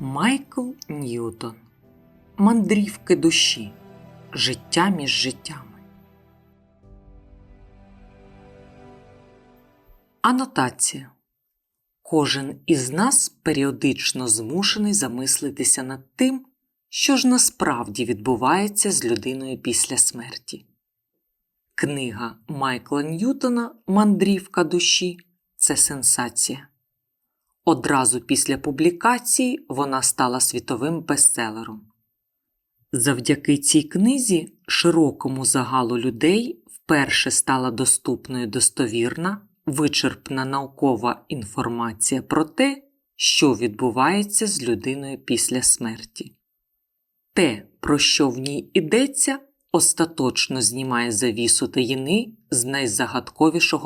Майкл Ньютон Мандрівки душі. Життя між життями. Анотація. Кожен із нас періодично змушений замислитися над тим, що ж насправді відбувається з людиною після смерті. Книга Майкла Ньютона Мандрівка душі це сенсація. Одразу після публікації вона стала світовим бестселером. Завдяки цій книзі широкому загалу людей вперше стала доступною достовірна, вичерпна наукова інформація про те, що відбувається з людиною після смерті. Те, про що в ній йдеться, остаточно знімає завісу таїни з найзагадковішого